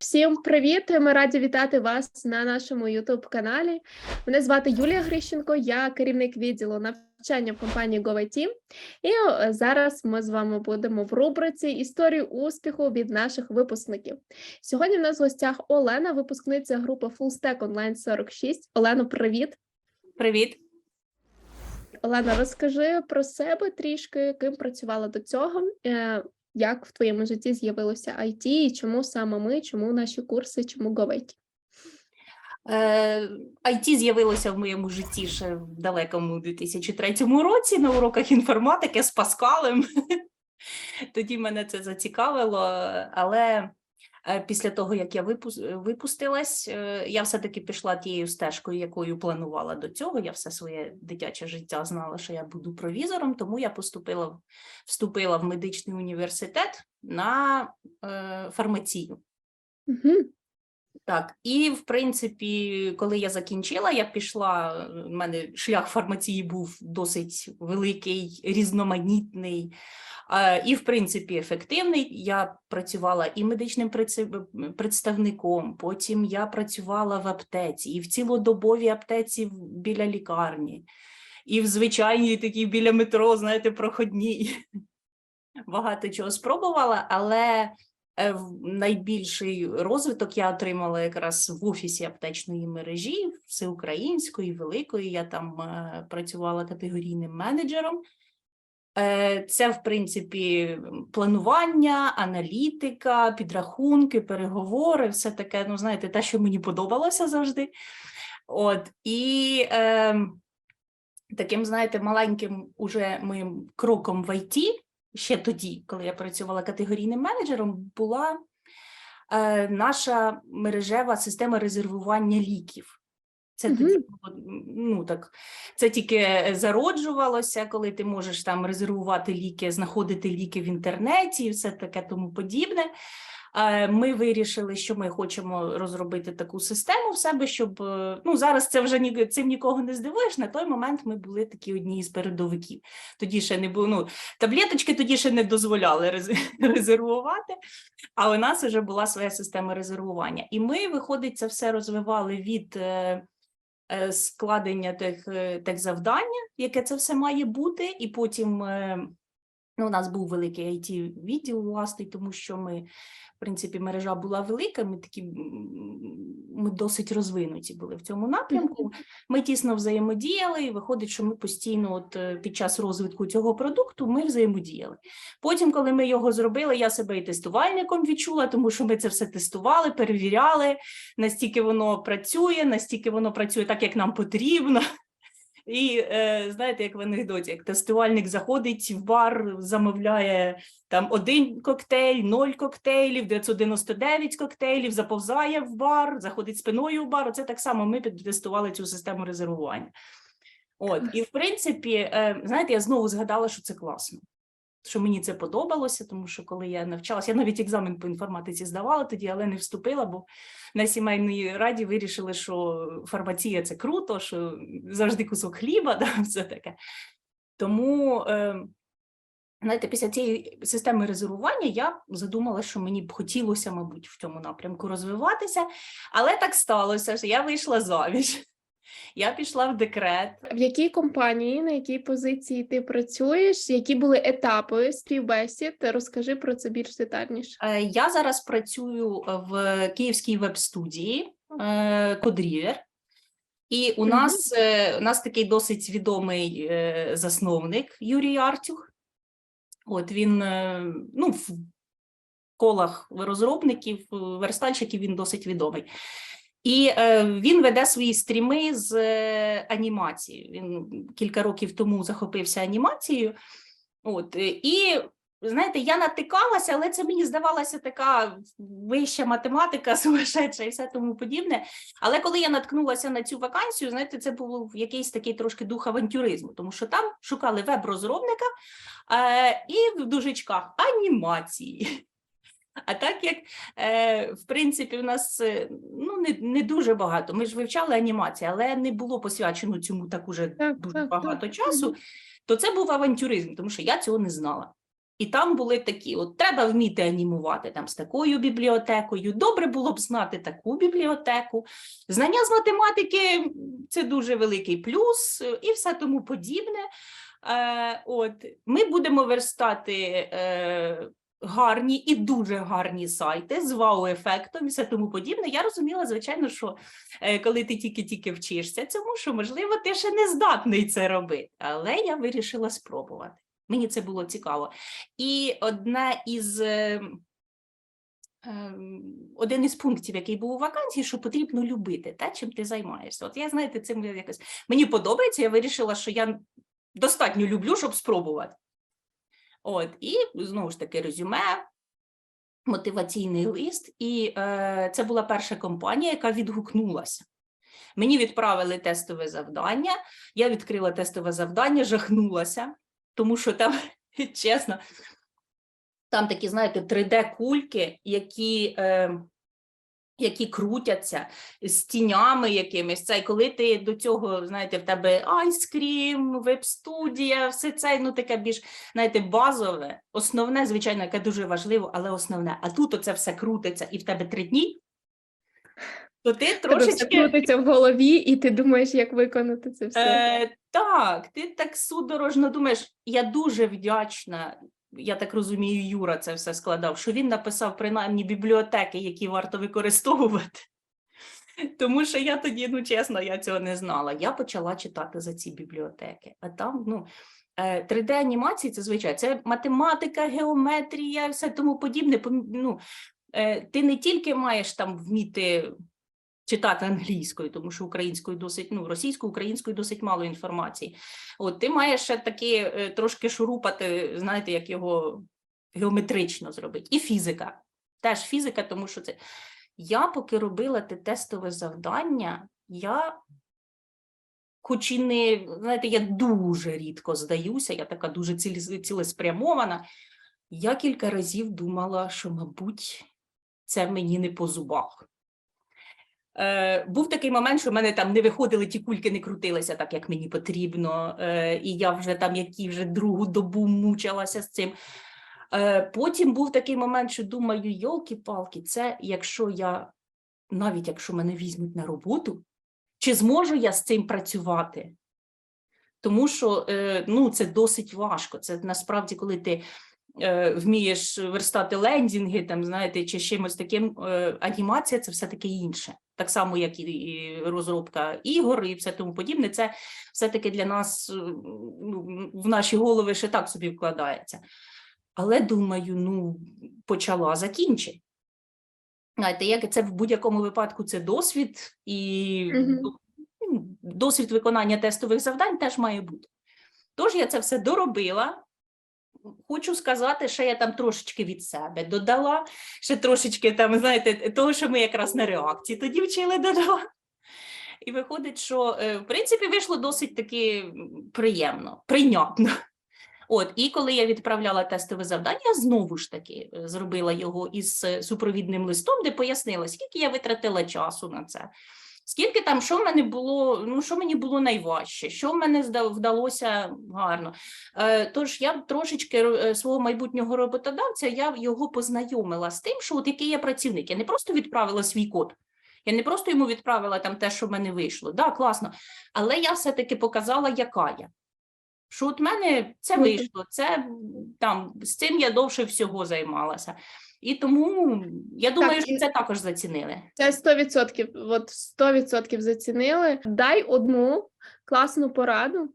Всім привіт! Ми раді вітати вас на нашому youtube каналі. Мене звати Юлія Грищенко, я керівник відділу навчання в компанії GoIT. І е, зараз ми з вами будемо в рубриці історії успіху від наших випускників. Сьогодні в нас в гостях Олена, випускниця групи FullStack Online 46. Олено, привіт! Привіт. Олена, розкажи про себе трішки, ким працювала до цього. Е, Як в твоєму житті з'явилося IT, і чому саме ми, чому наші курси, чому GoIT? Е, IT з'явилося в моєму житті ще в далекому 2003 році на уроках інформатики з Паскалем. Тоді мене це зацікавило, але е, після того, як я випус- випустилась, е, я все-таки пішла тією стежкою, якою планувала до цього. Я все своє дитяче життя знала, що я буду провізором, тому я поступила, вступила в медичний університет на е, фармацію. Угу. Так, і в принципі, коли я закінчила, я пішла. У мене шлях фармації був досить великий, різноманітний і, в принципі, ефективний. Я працювала і медичним представником, потім я працювала в аптеці, і в цілодобовій аптеці біля лікарні, і в звичайній такій біля метро, знаєте, проходній. Багато чого спробувала, але Найбільший розвиток я отримала якраз в офісі аптечної мережі, всеукраїнської, великої. Я там е, працювала категорійним менеджером. Е, Це, в принципі, планування, аналітика, підрахунки, переговори, все таке, ну, знаєте, те, що мені подобалося завжди. От, і е, таким, знаєте, маленьким уже моїм кроком в ІТ ще тоді, коли я працювала категорійним менеджером, була е, наша мережева система резервування ліків. Це Мгм. тоді було, ну так, це тільки зароджувалося, коли ти можеш там резервувати ліки, знаходити ліки в інтернеті і все таке тому подібне. Е, Ми вирішили, що ми хочемо розробити таку систему в себе, щоб е, ну зараз це вже ні, цим нікого не здивуєш. На той момент ми були такі одні із передовиків. Тоді ще не було. Ну таблеточки тоді ще не дозволяли рез- резервувати. А у нас вже була своя система резервування. І ми, виходить, це все розвивали від е, складення тих, тих завдання, яке це все має бути, і потім. Ну, у нас був великий it відділ власний, тому що ми, в принципі, мережа була велика. Ми такі ми досить розвинуті були в цьому напрямку. Ми тісно взаємодіяли, і виходить, що ми постійно, от е, під час розвитку цього продукту, ми взаємодіяли. Потім, коли ми його зробили, я себе і тестувальником відчула, тому що ми це все тестували, перевіряли, настільки воно працює, настільки воно працює так, як нам потрібно. І е, знаєте, як в анекдоті, як тестувальник заходить в бар, замовляє там один коктейль, ноль коктейлів, 999 коктейлів, заповзає в бар, заходить спиною в бар. Оце так само ми підтестували цю систему резервування. От, і в принципі, е, знаєте, я знову згадала, що це класно. Що мені це подобалося, тому що коли я навчалася, я навіть екзамен по інформатиці здавала тоді, але не вступила, бо на сімейній раді вирішили, що фармація це круто, що завжди кусок хліба, да, все таке. Тому, е, знаєте, після цієї системи резервування я задумала, що мені б хотілося, мабуть, в цьому напрямку розвиватися, але так сталося, що я вийшла заміж. Я пішла в декрет. В якій компанії, на якій позиції ти працюєш? Які були етапи співбесід? Розкажи про це більш детальніше. Е, Я зараз працюю в Київській веб-студії е, Кодрівер. І у нас, е, у нас такий досить відомий е, засновник Юрій Артюх. От він е, ну, в колах розробників, е, верстальщиків він досить відомий. І е, він веде свої стріми з е, анімації. Він кілька років тому захопився анімацією. От, е, і знаєте, я натикалася, але це мені здавалася така вища математика, сумасшедша і все тому подібне. Але коли я наткнулася на цю вакансію, знаєте, це був якийсь такий трошки дух авантюризму, тому що там шукали веб-розробника е, і в дужечках анімації. А так як, е, в принципі, у нас е, не, не дуже багато. Ми ж вивчали анімацію, але не було посвячено цьому так уже Так, дуже так, багато так. часу, то це був авантюризм, тому що я цього не знала. І там були такі: от треба вміти анімувати там з такою бібліотекою. Добре було б знати таку бібліотеку. Знання з математики це дуже великий плюс і все тому подібне. Е, от ми будемо верстати е, гарні і дуже гарні сайти з вау-ефектом і все тому подібне. Я розуміла, звичайно, що е, коли ти тільки-тільки вчишся цьому, що можливо ти ще не здатний це робити. Але я вирішила спробувати. Мені це було цікаво. І одне із. е, ем, Один із пунктів, який був у вакансії, що потрібно любити те, чим ти займаєшся. От я знаєте, цим якось мені подобається. Я вирішила, що я достатньо люблю, щоб спробувати. От, і знову ж таки резюме, мотиваційний лист. І е, це була перша компанія, яка відгукнулася. Мені відправили тестове завдання. Я відкрила тестове завдання, жахнулася, тому що там, чесно, там такі, знаєте, 3D-кульки, які. Е, які крутяться з тінями якимись. Це коли ти до цього, знаєте, в тебе айскрім, веб-студія, все це ну таке більш знаєте, базове, основне, звичайно, яке дуже важливо, але основне. А тут оце все крутиться, і в тебе три дні, то ти трошечки. крутиться в голові, і ти думаєш, як виконати це все. Е, так, ти так судорожно думаєш, я дуже вдячна. Я так розумію, Юра це все складав, що він написав принаймні бібліотеки, які варто використовувати. Тому що я тоді, ну чесно, я цього не знала. Я почала читати за ці бібліотеки. А там, ну, 3D-анімації це звичайно, це математика, геометрія, все тому подібне. Ну, е, ти не тільки маєш там вміти читати англійською, тому що українською досить, ну, російською, українською досить мало інформації. От ти маєш ще таки е, трошки шурупати, знаєте, як його геометрично зробити. І фізика. Теж фізика, тому що це. Я поки робила те тестове завдання, я, хоч і не, знаєте, я дуже рідко здаюся, я така дуже цілеспрямована. Я кілька разів думала, що, мабуть, це мені не по зубах. Е, був такий момент, що в мене там не виходили, ті кульки не крутилися так, як мені потрібно, е, і я вже там які вже другу добу мучилася з цим. Е, потім був такий момент, що думаю, йолки-палки, це якщо я, навіть якщо мене візьмуть на роботу, чи зможу я з цим працювати? Тому що е, ну, це досить важко. Це насправді, коли ти е, вмієш верстати лендінги, там, знаєте, чи чимось таким, е, анімація це все таки інше. Так само, як і- розробка ігор і все тому подібне. Це все-таки для нас е, ну, в наші голови ще так собі вкладається. Але думаю, ну, почала закінчи. Знаєте, як це в будь-якому випадку це досвід, і ну, досвід виконання тестових завдань теж має бути. Тож я це все доробила. Хочу сказати, що я там трошечки від себе додала, ще трошечки там, знаєте, того, що ми якраз на реакції тоді вчили додала. І виходить, що е, в принципі вийшло досить таки приємно, прийнятно. От, і коли я відправляла тестове завдання, я знову ж таки е, зробила його із е, супровідним листом, де пояснила, скільки я витратила часу на це. Скільки там, що в мене було, ну що мені було найважче, що в мене вдалося гарно. Е, тож я трошечки е, свого майбутнього роботодавця я його познайомила з тим, що от який я працівник. Я не просто відправила свій код, я не просто йому відправила там те, що в мене вийшло. Да, класно. Але я все-таки показала, яка я. Що от в мене це вийшло, це там з цим я довше всього займалася. І тому я думаю, що це також зацінили. Це 100%, от 100% зацінили. Дай одну класну пораду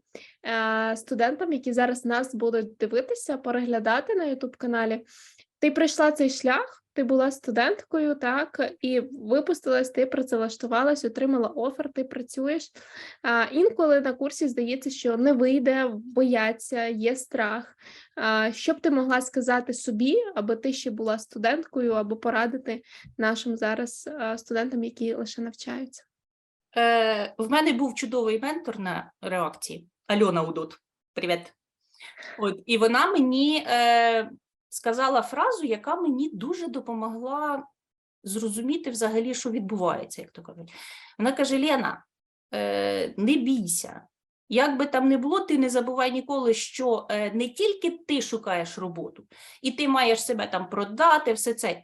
е, студентам, які зараз нас будуть дивитися, переглядати на youtube каналі. Ти пройшла цей шлях, ти була студенткою, так, і випустилась, ти працевлаштувалась, отримала офер, ти працюєш. А, інколи на курсі здається, що не вийде, бояться, є страх. А, що б ти могла сказати собі, аби ти ще була студенткою, або порадити нашим зараз студентам, які лише навчаються? Е, в мене був чудовий ментор на реакції Альона Удот. Привіт. От, і вона мені е, сказала фразу, яка мені дуже допомогла зрозуміти взагалі, що відбувається, як то кажуть. Вона каже: Лена, е, не бійся, Як би там не було, ти не забувай ніколи, що е, не тільки ти шукаєш роботу, і ти маєш себе там продати, все це.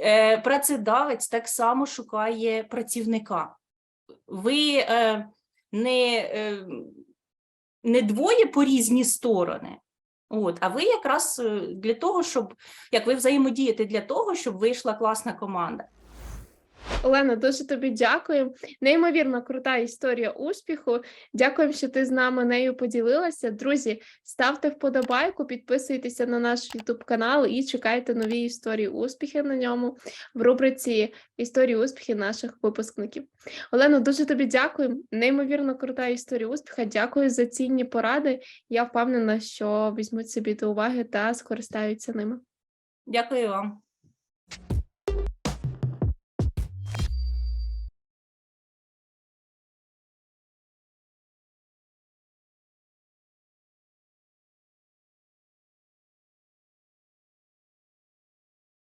Е, Працедавець так само шукає працівника. Ви не, не двоє по різні сторони. От, а ви якраз е, для того, щоб як ви взаємодієте для того, щоб вийшла класна команда. Олена, дуже тобі дякую. Неймовірно крута історія успіху. Дякуємо, що ти з нами нею поділилася. Друзі, ставте вподобайку, підписуйтеся на наш YouTube канал і чекайте нові історії успіхів на ньому в рубриці Історії успіхів наших випускників. Олено, дуже тобі дякую. Неймовірно крута історія успіха. Дякую за цінні поради. Я впевнена, що візьмуть собі до уваги та скористаються ними. Дякую вам.